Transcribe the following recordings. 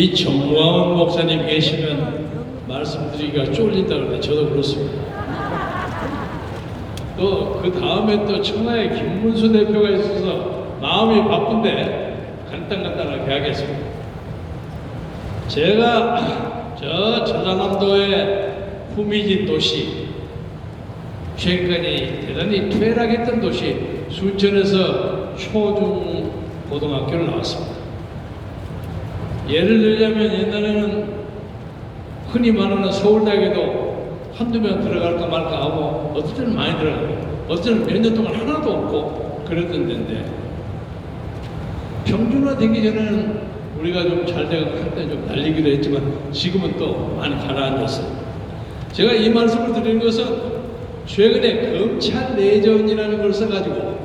이 정광훈 목사님 계시면 말씀드리기가 쫄린다 그러는데 저도 그렇습니다. 또 그 다음에 또 청하에 김문수 대표가 있어서 마음이 바쁜데 간단간단하게 하겠습니다. 제가 저 전라남도의 후미진 도시 최근까지 대단히 퇴락했던 도시 순천에서 초중 고등학교를 나왔습니다. 예를 들자면 옛날에는 흔히 말하는 서울대학에도 한두 명 들어갈까 말까 하고 어떨 때는 많이 들어가고 어떨 때는 몇 년 동안 하나도 없고 그랬던 데인데 평준화 되기 전에는 우리가 좀잘 되고 한때 좀 날리기도 했지만 지금은 또 많이 가라앉았어요. 제가 이 말씀을 드리는 것은 최근에 검찰 내전이라는 걸 써가지고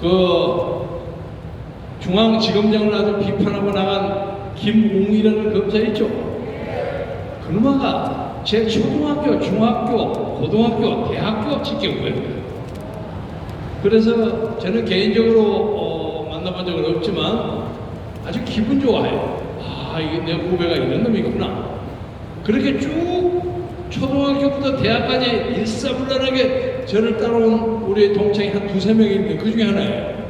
그 중앙지검장을 아주 비판하고 나간 김웅이라는 검사 있죠. 그놈아가 제 초등학교, 중학교, 고등학교, 대학교 직격거예요. 그래서 저는 개인적으로 어, 만나본 적은 없지만 아주 기분 좋아요. 아, 이게 내 후배가 이런 놈이구나. 그렇게 쭉 초등학교부터 대학까지 일사불란하게 저를 따라온 우리 동창이 한 두세 명이 있는데 그 중에 하나예요.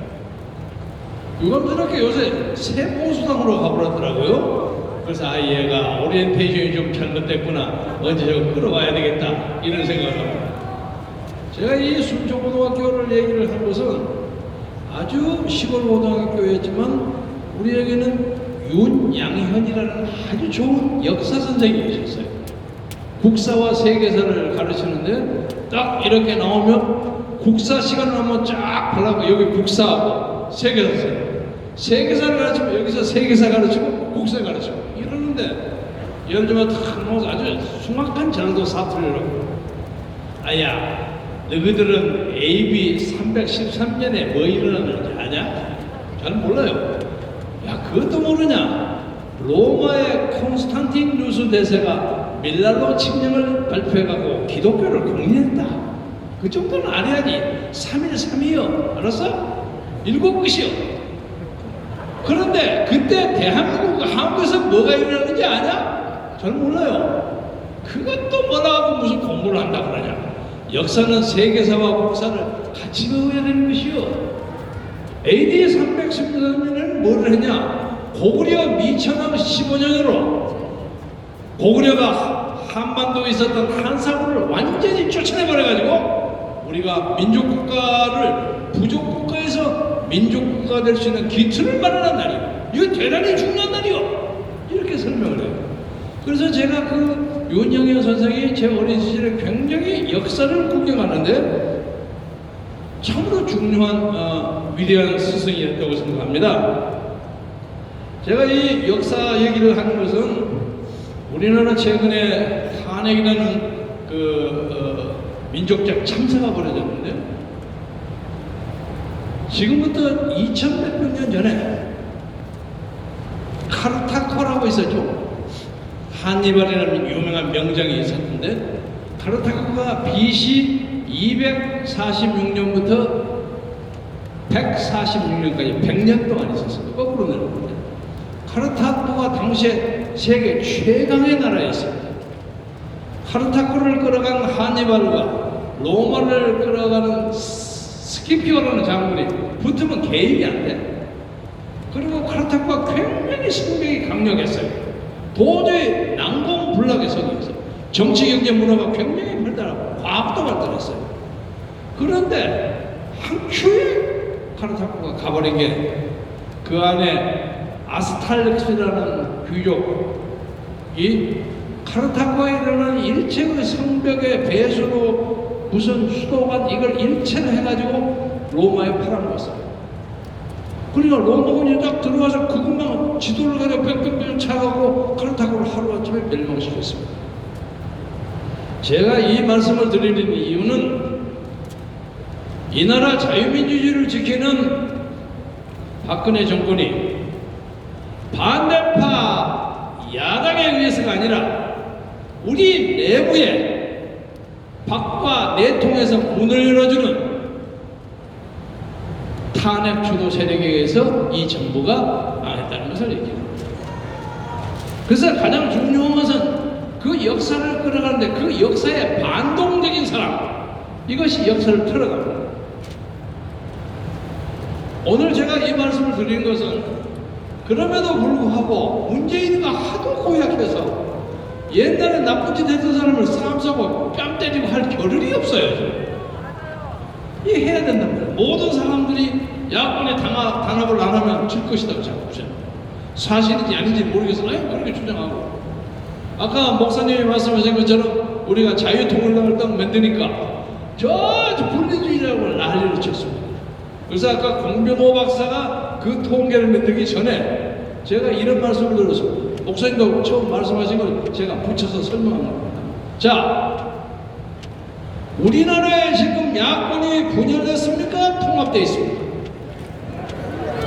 유감스럽게 요새 세보수당으로 가버렸더라고요. 그래서 아 얘가 오리엔테이션이 좀 잘못됐구나. 언제 저거 끌어와야 되겠다. 이런 생각을 합니다. 제가 이 순천고등학교를 얘기를 한 것은 아주 시골 고등학교였지만 우리에게는 윤양현이라는 아주 좋은 역사 선생님이 있었어요. 국사와 세계사를 가르치는데 딱 이렇게 나오면 국사 시간을 한번 쫙 보려고 여기 국사하고 세계사. 세계사를 가르치면 여기서 세계사 가르치고 국사 가르치고 이러는데 예를 들면 탁 나와서 아주 숭악한 전도 사투리로 아야 너희들은 AB 313년에 뭐 일어났는지 아냐? 잘 몰라요. 야 그것도 모르냐? 로마의 콘스탄틴 누스 대세가 밀라노 칙령을 발표해가고 기독교를 공인했다. 그 정도는 알아야지. 3일 3이요. 알았어? 일곱 끝이요. 그런데 그때 대한민국 한국에서 뭐가 일어났는지 아냐? 잘 몰라요. 그것도 뭐라고 무슨 공부를 한다 그러냐? 역사는 세계사와 국사를 같이 배워야 되는 것이요. AD 313년에는 뭐를 했냐? 고구려 미천왕 15년으로 고구려가 한반도에 있었던 한사구를 완전히 쫓아내버려가지고 우리가 민족국가를 부족국가에서 민족국가가 될 수 있는 기틀을 마련한 날이에요. 이거 대단히 중요한 날이요. 이렇게 설명을 해요. 그래서 제가 그 윤영현 선생이 제 어린 시절에 굉장히 역사를 구경하는데 참으로 중요한 어, 위대한 스승이었다고 생각합니다. 제가 이 역사 얘기를 하는 것은 우리나라 최근에 탄핵이라는 그 어, 민족적 참사가 벌어졌는데 지금부터 2,100년 년 전에 카르타코라고 있었죠. 한니발이라는 유명한 명장이 있었는데 카르타코가 BC 246년부터 146년까지 100년 동안 있었어요. 거꾸로 내려오는데 카르타코가 당시에 세계 최강의 나라였습니다. 카르타코를 끌어간 하니발과 로마를 끌어가는 스키피오라는 장군이 붙으면 개입이 안 돼. 그리고 카르타코가 굉장히 성벽이 강력했어요. 도저히 난공불락의 성이었어요. 정치, 경제, 문화가 굉장히 발달하고 과학도 발달했어요. 그런데 한 큐에 카르타코가 가버린 게 그 안에 아스탈렉스라는 귀족이 카르타코에 일어난 일체의 성벽의 배수로 무슨 수도관 이걸 일체를 해가지고 로마에 팔아먹었어요. 그러니까 로마군이 딱 들어와서 그것만 지도를 가지고 빽빽빽 차가고 카르타고를 하루아침에 멸망시켰습니다. 제가 이 말씀을 드리는 이유는 이 나라 자유민주주의를 지키는 박근혜 정권이 반대파 야당에 의해서가 아니라 우리 내부에 박과 내 통해서 문을 열어주는 탄핵 주도 세력에 의해서 이 정부가 망했다는 것을 얘기합니다. 그래서 가장 중요한 것은 그 역사를 끌어가는데 그 역사의 반동적인 사람 이것이 역사를 틀어갑니다. 오늘 제가 이 말씀을 드린 것은 그럼에도 불구하고 문재인이가 하도 고약해서 옛날에 나쁜 짓 했던 사람을 싸움 싸고 뺨 때리고 할 겨를이 없어요. 이 해야 된단 말이에요. 모든 사람들이 야권에 당합, 단합을 안 하면 질 주장해요. 사실인지 아닌지 모르겠어. 아니, 그렇게 주장하고. 아까 목사님이 말씀하신 것처럼 우리가 자유통일당을 딱 만드니까 저 분리주의라고 난리를 쳤습니다. 그래서 아까 공병호 박사가 그 통계를 만들기 전에 제가 이런 말씀을 들었습니다. 목사님도 처음 말씀하신 걸 제가 붙여서 설명한 겁니다. 자, 우리나라에 지금 야권이 분열됐습니까? 통합되어 있습니까?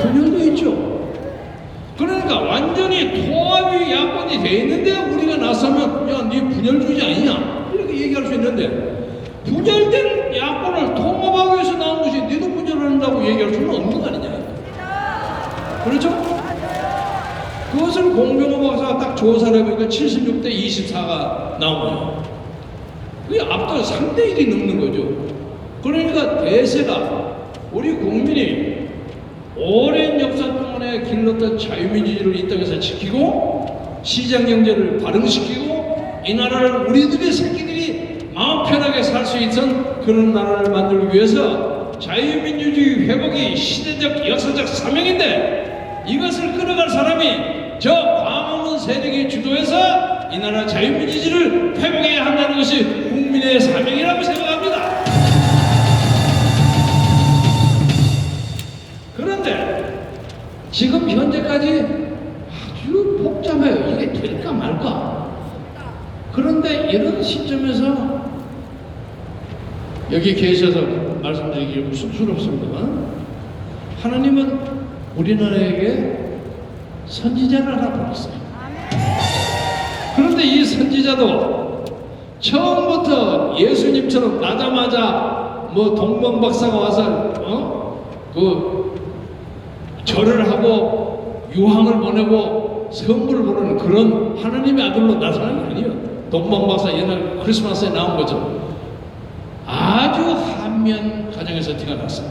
분열돼 있죠. 그러니까 완전히 통합이 야권이 돼 있는데 우리가 나서면 야 네 분열주의자 아니냐 이렇게 얘기할 수 있는데 분열된 야권을 통합하기 위해서 나온 것이 니도 분열한다고 얘기할 수는 없는 거 아니냐 그렇죠? 그것을 공병호 박사가 딱 조사를 해보니까 76대 24가 나오네요. 그게 압도 3대 1이 넘는 거죠. 그러니까 대세가 우리 국민이 오랜 역사 동안에 길렀던 자유민주주의를 이 땅에서 지키고 시장 경제를 발흥시키고 이 나라를 우리들의 새끼들이 마음 편하게 살 수 있던 그런 나라를 만들기 위해서 자유민주주의 회복이 시대적 역사적 사명인데 이것을 끌어갈 사람이 저 광화문 세력이 주도해서 이 나라 자유민주주의를 회복해야 한다는 것이 국민의 사명이라고 생각합니다. 그런데 지금 현재까지 아주 복잡해요. 이게 될까 말까. 그런데 이런 시점에서 여기 계셔서 말씀드리기 좀 쑥스럽습니다만 하나님은 우리나라에게 선지자를 하나 보냈어요. 그런데 이 선지자도 처음부터 예수님처럼 나자마자 뭐 동방 박사가 와서 어? 그 절을 하고 유황을 보내고 선물을 보내는 그런 하나님의 아들로 나타나는 게 아니에요. 동방 박사 옛날 크리스마스에 나온 거죠. 아주 한면 가정에서 티가 났어요.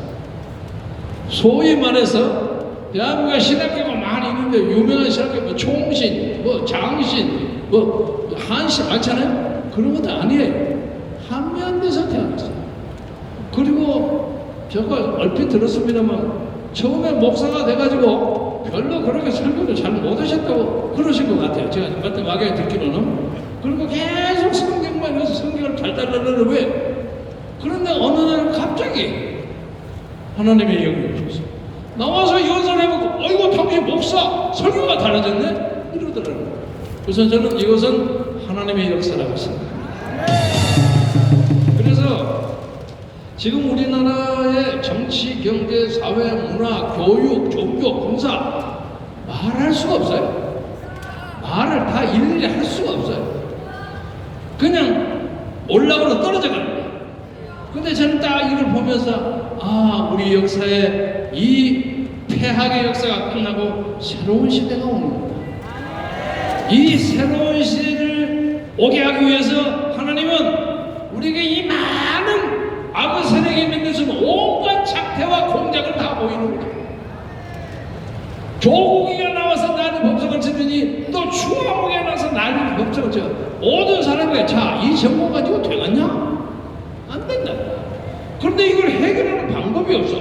소위 말해서 대한민국에 신학교가 많이 있는데 유명한 신학교 뭐 총신, 뭐 장신, 뭐 한신 많잖아요. 그런 것도 아니에요. 한면에서 태어났어요. 그리고 제가 얼핏 들었습니다만 처음에 목사가 돼가지고 별로 그렇게 설교를 잘 못하셨다고 그러신 것 같아요. 제가 그때 막에 듣기로는 그리고 계속 성경만 해서 성경을 달달달달 왜? 그런데 어느 날 갑자기 하나님의 영이 오셨어요. 나와서 연설을 해보고 어이구 당신 목사 설교가 달라졌네? 이러더라고요. 그래서 저는 이것은 하나님의 역사라고 생각합니다. 그래서 지금 우리나라의 정치, 경제, 사회, 문화, 교육, 종교, 군사 말할 수가 없어요. 말을 다 일일이 할 수가 없어요. 그냥 올라가로 떨어져 가는 거예요. 근데 저는 딱 이걸 보면서 아 우리 역사에 이 폐학의 역사가 끝나고 새로운 시대가 오는 겁니다. 이 새로운 시대를 오게 하기 위해서 하나님은 우리에게 이 많은 악의 세력이 만들어서 온갖 작태와 공작을 다 보이는 거예요. 조국이가 나와서 나는 법석을 치더니 또 추하국이 나와서 나는 법석을 쳐. 모든 사람이 자이 정보 가지고 되겠냐? 안 된다. 그런데 이걸 해결하는 방법이 없어.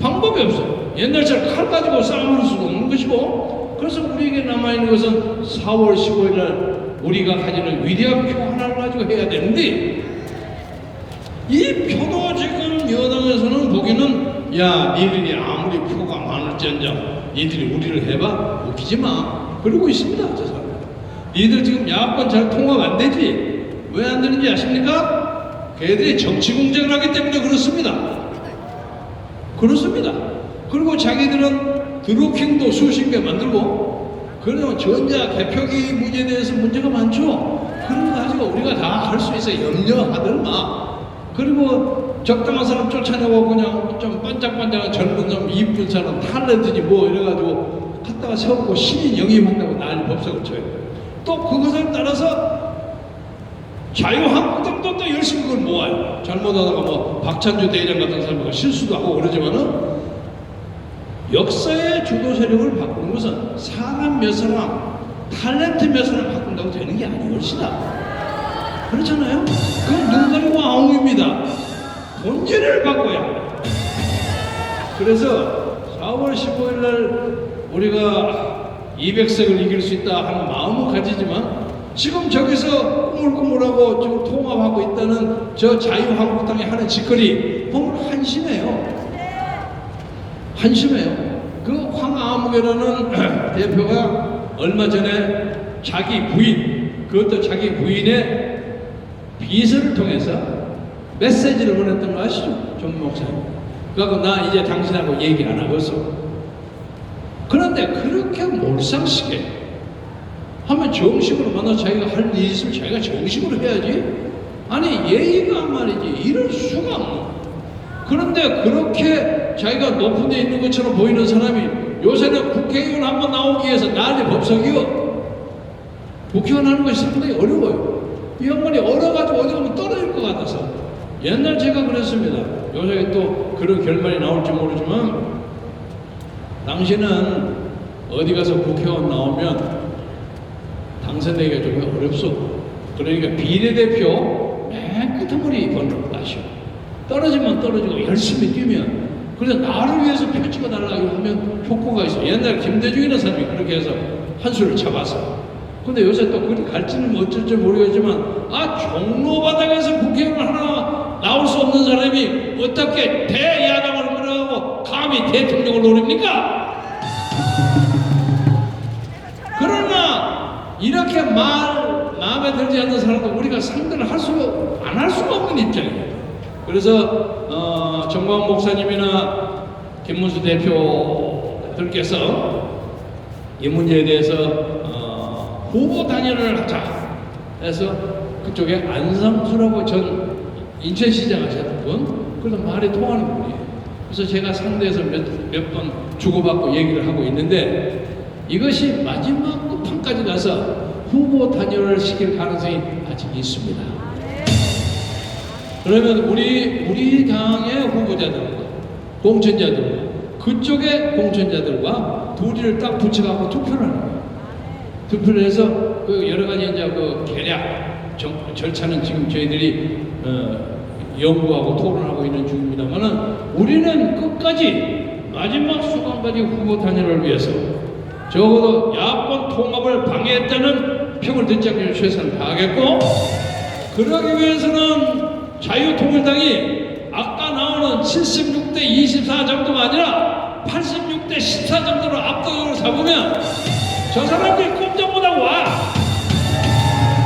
방법이 없어. 옛날처럼 칼 가지고 싸움할 수도 없는 것이고, 그래서 우리에게 남아있는 것은 4월 15일 날 우리가 가지는 위대한 표 하나를 가지고 해야 되는데, 이 표도 지금 여당에서는 보기는, 야, 니들이 아무리 표가 많을지언정, 니들이 우리를 해봐? 웃기지 마. 그러고 있습니다, 저 사람. 니들 지금 야권 잘 통합 안 되지? 왜 안 되는지 아십니까? 걔들이 정치 공작을 하기 때문에 그렇습니다. 그렇습니다. 그리고 자기들은 드루킹도 수십 개 만들고, 그러면 전자 개표기 문제에 대해서 문제가 많죠. 그런 거 가지고 우리가 다 할 수 있어 염려하들 마. 그리고 적당한 사람 쫓아내고 그냥 좀 반짝반짝한 젊은 놈 이쁜 사람 탤런트지 뭐 이래가지고 갖다가 세우고 신인 영입한다고 난리 법석을 쳐요. 또 그것을 따라서 자유한국당도 또 열심히 그걸 모아요. 잘못하다가 뭐 박찬주 대장 같은 사람이 실수도 하고 그러지만은 역사의 주도 세력을 바꾸는 것은 사람 몇 사람, 탤런트 몇 사람 바꾼다고 되는 게 아니것이다. 그렇잖아요? 그건 눈 가리고 아웅입니다. 본질을 바꿔야. 그래서 4월 15일 날 우리가 200석을 이길 수 있다 하는 마음은 가지지만 지금 저기서 꾸물꾸물하고 지금 통합하고 있다는 저 자유한국당이 하는 짓거리 보면 한심해요. 한심해요. 그 황아무개라는 대표가 얼마 전에 자기 부인, 그것도 자기 부인의 비서를 통해서 메시지를 보냈던 거 아시죠? 정 목사님. 그래갖고 나 이제 당신하고 얘기 안 하겠어. 그런데 그렇게 몰상식에 하면 정식으로 만나 자기가 할 일이 있으면 자기가 정식으로 해야지. 아니 예의가 말이지 이럴 수가 없는. 그런데 그렇게 자기가 높은 데 있는 것처럼 보이는 사람이 요새는 국회의원 한 번 나오기 위해서 난리 법석이요. 국회의원 하는 것이 상당히 어려워요. 이 양반이 얼어가지고 어디 가면 떨어질 것 같아서. 옛날 제가 그랬습니다. 요새 또 그런 결말이 나올지 모르지만 당신은 어디 가서 국회의원 나오면 당선되기가 좀 어렵소. 그러니까 비례대표 맨 끝머리 번호로 가시오. 떨어지면 떨어지고 열심히 뛰면 그래서 나를 위해서 표 찍어달라고 하면 효과가 있어. 옛날 김대중이라는 사람이 그렇게 해서 한 수를 잡았어. 근데 요새 또 그리 갈지는 어쩔지 모르겠지만 아 종로 바닥에서 국회의원 하나 나올 수 없는 사람이 어떻게 대야당을 끌어가고 감히 대통령을 노립니까? 그러나 이렇게 말 마음에 들지 않는 사람도 우리가 상대를 할 수가. 그래서 어, 정광 목사님이나 김문수 대표들께서 이 문제에 대해서 어, 후보 단일을 하자 해서 그쪽에 안상수라고 전 인천시장 하셨던 분 그래서 말이 통하는 분이에요. 그래서 제가 상대에서 몇 번 주고받고 얘기를 하고 있는데 이것이 마지막 끝판까지 가서 후보 단일을 시킬 가능성이 아직 있습니다. 그러면 우리 우리 당의 후보자들과 공천자들과 그쪽의 공천자들과 둘이를 딱 붙여갖고 투표를 하는 거예요. 투표를 해서 그 여러 가지 이제 그 계략 정, 절차는 지금 저희들이 어, 연구하고 토론하고 있는 중입니다만은 우리는 끝까지 마지막 수감까지 후보 단일을 위해서 적어도 야권 통합을 방해했다는 평을 듣지 않기 위해 최선을 다하겠고 그러기 위해서는 자유통일당이 아까 나오는 76대 24 정도가 아니라 86대 14 정도로 압도적으로 잡으면 저 사람들이 꼼짝 못하고 와.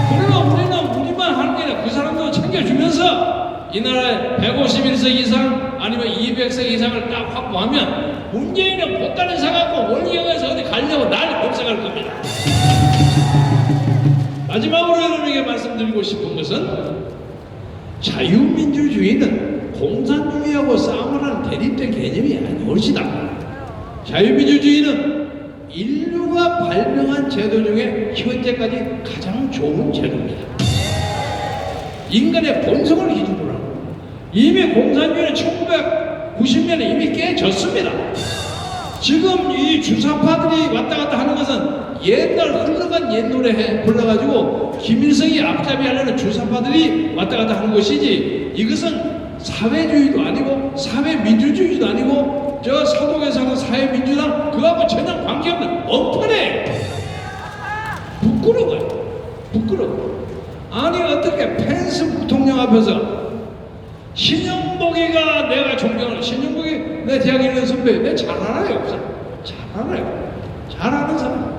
그러나 우리는 우리만 하는 게 아니라 그 사람도 챙겨주면서 이 나라에 151석 이상 아니면 200석 이상을 딱 확보하면 문재인은 못다는 사갖고 원경에서 어디 가려고 난리 법석할 겁니다. 마지막으로 여러분에게 말씀드리고 싶은 것은 자유민주주의는 공산주의하고 싸움을 하는 대립된 개념이 아니올시다. 자유민주주의는 인류가 발명한 제도 중에 현재까지 가장 좋은 제도입니다. 인간의 본성을 기준으로 이미 공산주의는 1990년에 이미 깨졌습니다. 지금 이 주사파들이 왔다 갔다 하는 것은 옛날 흘러간 옛 노래 해 불러가지고 김일성이 앞잡이 하려는 주사파들이 왔다 갔다 하는 것이지 이것은 사회주의도 아니고 사회민주주의도 아니고 저 서독에서 하는 사회민주당 그거하고 전혀 관계없는 엉터리 부끄러워요 부끄러워 아니 어떻게 펜스 부통령 앞에서 신영복이가 내가 존경하는 신영복이 내 대학 1년 선배 내 잘 알아요 없어 잘 알아요. 잘 아는 사람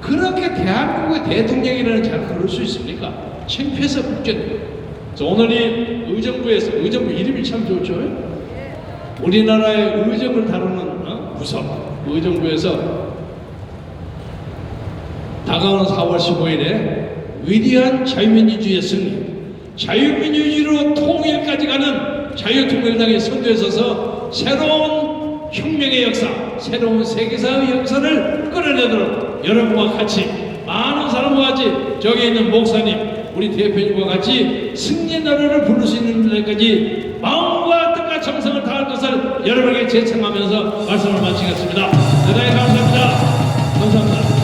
그렇게 대한민국의 대통령이라는 자를 그럴 수 있습니까? 창피해서. 그래서 오늘 이 의정부에서 의정부 이름이 참 좋죠. 우리나라의 의정을 다루는 어? 부서 의정부에서 다가오는 4월 15일에 위대한 자유민주주의의 승리, 자유민주주의로 통일까지 가는 자유통일당의 선두에 서서 새로운 혁명의 역사, 새로운 세계사의 역사를 끌어내도록 여러분과 같이 많은 사람과 같이 저기 있는 목사님 우리 대표님과 같이 승리의 나라를 부를 수 있는 데까지 마음과 뜻과 정성을 다할 것을 여러분에게 제청하면서 말씀을 마치겠습니다. 대단히 감사합니다. 감사합니다.